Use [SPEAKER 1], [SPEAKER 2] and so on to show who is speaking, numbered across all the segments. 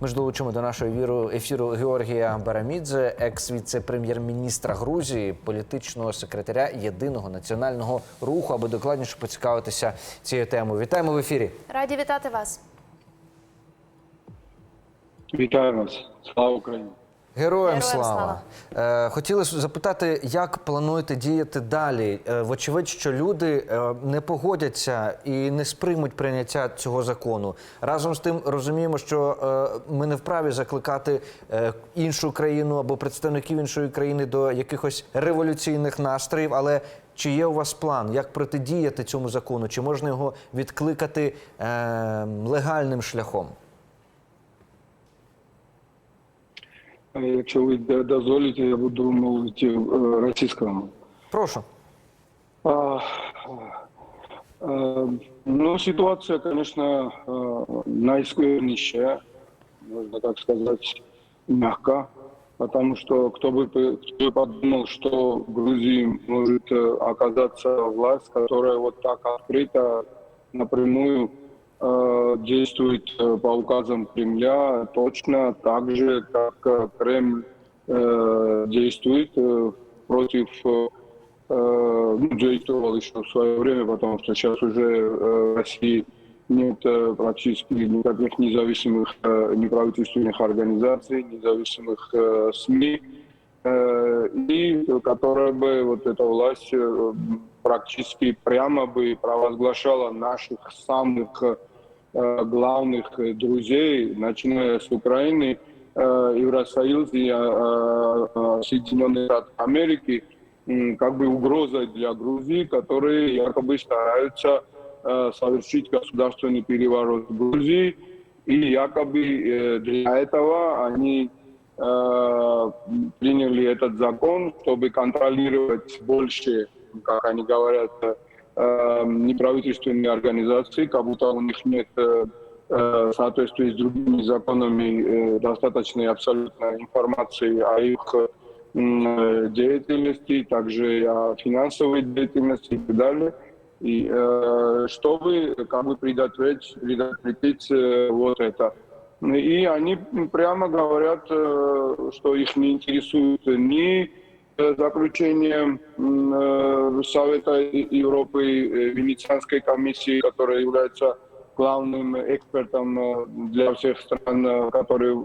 [SPEAKER 1] Ми ж долучимо до нашого віру ефіру Георгія Барамідзе, екс-віце-прем'єр-міністра Грузії, політичного секретаря єдиного національного руху, аби докладніше поцікавитися цією темою. Вітаємо в ефірі.
[SPEAKER 2] Раді вітати вас.
[SPEAKER 3] Вітаю вас. Слава Україні.
[SPEAKER 1] Героям,
[SPEAKER 2] Героям
[SPEAKER 1] слава. Е, хотіли запитати, як плануєте діяти далі? Е, вочевидь, що люди е, не погодяться і не сприймуть прийняття цього закону. Разом з тим розуміємо, що ми не вправі закликати іншу країну або представників іншої країни до якихось революційних настроїв. Але чи є у вас план, як протидіяти цьому закону? Чи можна його відкликати легальним шляхом?
[SPEAKER 3] Якщо ви дозволите, я буду мовити е, російському.
[SPEAKER 1] Прошу.
[SPEAKER 3] А, е, ну, ситуация, конечно, наисквернейшая, можно так сказать, мягко, потому что кто бы, кто бы подумал, что в Грузии может оказаться власть, которая вот так открыто, напрямую действует э, по указам Кремля, точно так же, как э, Кремль э, действует э, против э, э, ну, действовал еще в свое время, потому что сейчас уже э, в России нет э, практически никаких независимых э, неправительственных организаций, независимых э, СМИ, э, и которая бы вот эта власть э, практически прямо бы провозглашала наших самых э, главных э, друзей, начиная с Украины, э, Евросоюз и э, э, Соединенные Штаты Америки, как бы угрозой для Грузии, которые якобы стараются э, совершить государственный переворот в Грузии, и якобы э, для этого они э, приняли этот закон, чтобы контролировать больше, как они говорят, э, неправительственные организации, как будто у них нет э, э, с другими законами достаточной абсолютной информации о их деятельности, также о финансовой деятельности и так далее. И э, чтобы как бы предотвратить, предотвратить э, вот это. И они прямо говорят, э, что их не интересует ни э, заключение э, Совета Европы, Венецианской комиссии, которая является главным экспертом для всех стран, которые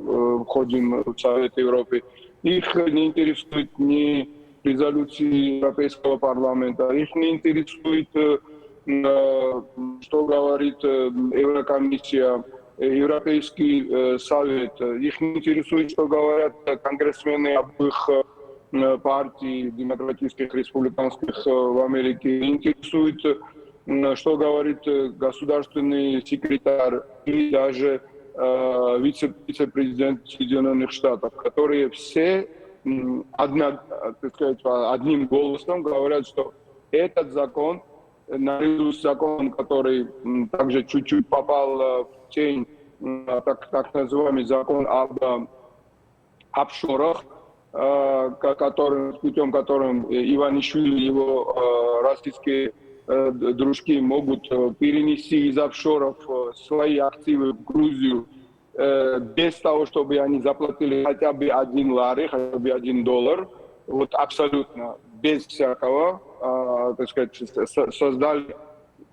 [SPEAKER 3] входим в Совет Европы. Их не интересует ни резолюции Европейского парламента, их не интересует, что говорит Еврокомиссия, Европейский э, совет. Их не интересует, что говорят конгрессмены обоих э, партий демократических, республиканских э, в Америке. Интересует, что говорит государственный секретарь и даже вице- вице-президент Соединенных Штатов, которые все одна, так сказать, одним голосом говорят, что этот закон, наряду с законом, который также чуть-чуть попал э, в тень, м, так, так называемый закон об э, офшорах, э, ко- которым, путем которым Иванишвили и его российские дружки могут перенести из офшоров свои активы в Грузию без того, чтобы они заплатили хотя бы один лари, хотя бы один доллар, вот абсолютно без всякого, э, так сказать, со- создали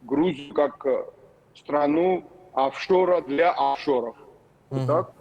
[SPEAKER 3] Грузию как э, страну офшора для офшоров. Так?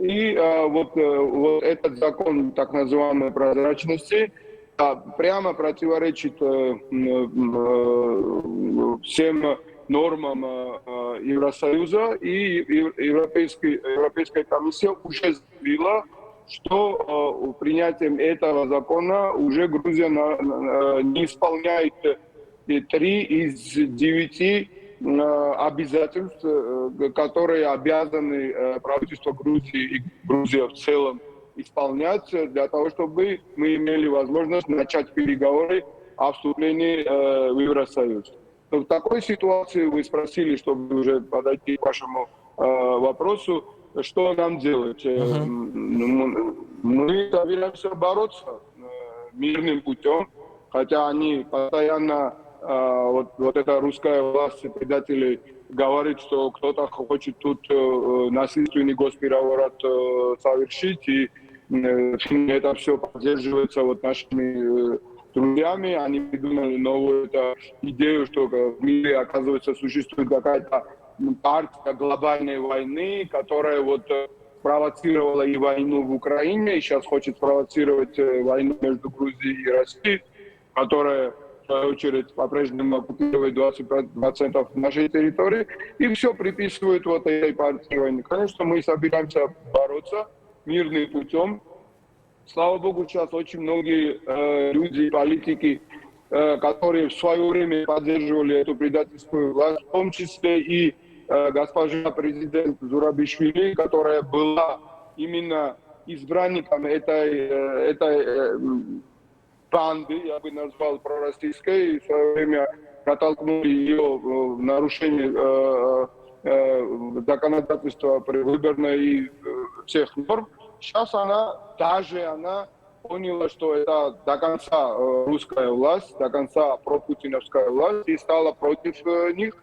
[SPEAKER 3] И э, вот, э, вот этот закон так называемой прозрачности а, прямо противоречит э, м, э, всем нормам э, э, Евросоюза, и Ев- Европейский, Европейская комиссия уже заявила, что э, принятием этого закона уже Грузия на- не исполняет э, три из девяти э, обязательств, э, которые обязаны э, правительство Грузии и Грузия в целом исполнять э, для того, чтобы мы имели возможность начать переговоры о вступлении э, в Евросоюз. Но в такой ситуации вы спросили, чтобы уже подойти к вашему э, вопросу, что нам делать. М, Мы собираемся бороться э, мирным путем, хотя они постоянно, э, вот, вот эта русская власть предателей говорит, что кто-то хочет тут насильственный госпереворот совершить, и это все поддерживается вот нашими друзьями. Они придумали новую это, идею, что в мире, оказывается, существует какая-то партия глобальной войны, которая вот э, спровоцировала и войну в Украине, и сейчас хочет спровоцировать э, войну между Грузией и Россией, которая, в свою очередь, по-прежнему оккупирует 20% нашей территории, и все приписывают вот этой партии войны. Конечно, мы собираемся бороться мирным путем. Слава богу, сейчас очень многие э, люди, политики, э, которые в свое время поддерживали эту предательскую власть, в том числе и госпожа президент Зурабишвили, которая была именно избранником этой, э, этой э, банды, я бы назвал пророссийской, и в свое время протолкнули ее э, в нарушение э, э, законодательства предвыборной и э, всех норм. Сейчас она, даже она поняла, что это до конца э, русская власть, до конца пропутиновская власть, и стала против э, них.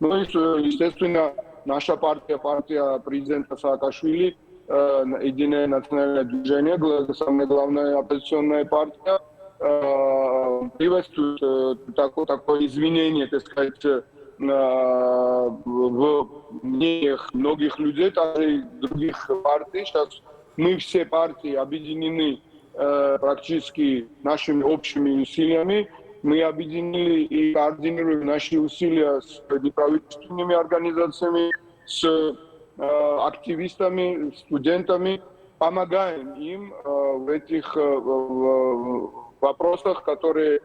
[SPEAKER 3] Ну и, э, естественно, наша партия, партия президента Саакашвили, э, Единое национальное движение, самая главная оппозиционная партия, э, приветствует такое, такое изменение, так сказать, в мнениях многих людей, также и других партий. Сейчас мы все партии объединены практически нашими общими усилиями. Мы объединили и координируем наши усилия с неправительственными организациями, с э, активистами, студентами, помогаем им э, в этих э, в- вопросах, которые э,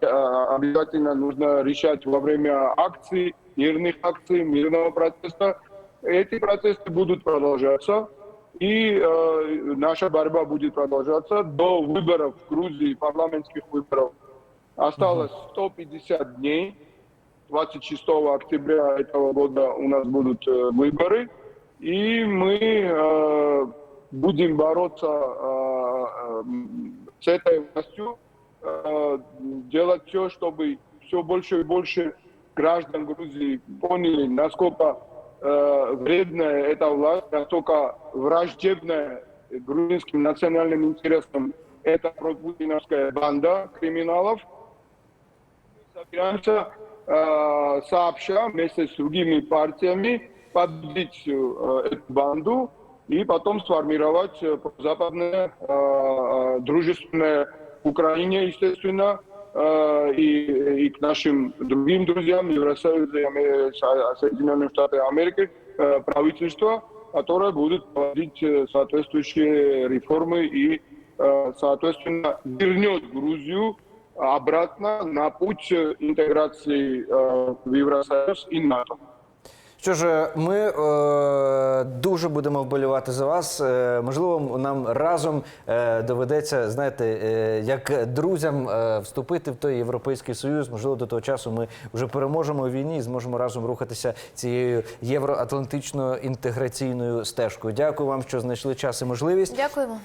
[SPEAKER 3] э, обязательно нужно решать во время акций, мирных акций, мирного протеста. Эти протесты будут продолжаться, и э, наша борьба будет продолжаться до выборов в Грузии, парламентских выборов. Осталось 150 дней. 26 октября этого года у нас будут э, выборы, и мы э, будем бороться э, э, с этой властью, э, делать все, чтобы все больше и больше граждан Грузии поняли, насколько э, вредная эта власть, насколько враждебная грузинским национальным интересам. Эта пропутиновская банда криминалов, э, сообща вместе с другими партиями победить э, эту банду и потом сформировать западное дружественное Украине, естественно, и, и к нашим другим друзьям Евросоюза и Аме- Со- Соединенных Штатов Америки правительство, которое будет проводить соответствующие реформы и, соответственно, вернет Грузию обратно на путь э, інтеграції е, в Євросоюз і НАТО.
[SPEAKER 1] Що ж, ми е, дуже будемо вболівати за вас. Е, можливо, нам разом е, доведеться, знаєте, е, як друзям е, вступити в той європейський союз. Можливо, до того часу ми вже переможемо у війні і зможемо разом рухатися цією євроатлантичною інтеграційною стежкою. Дякую вам, що знайшли час і можливість.
[SPEAKER 2] Дякуємо.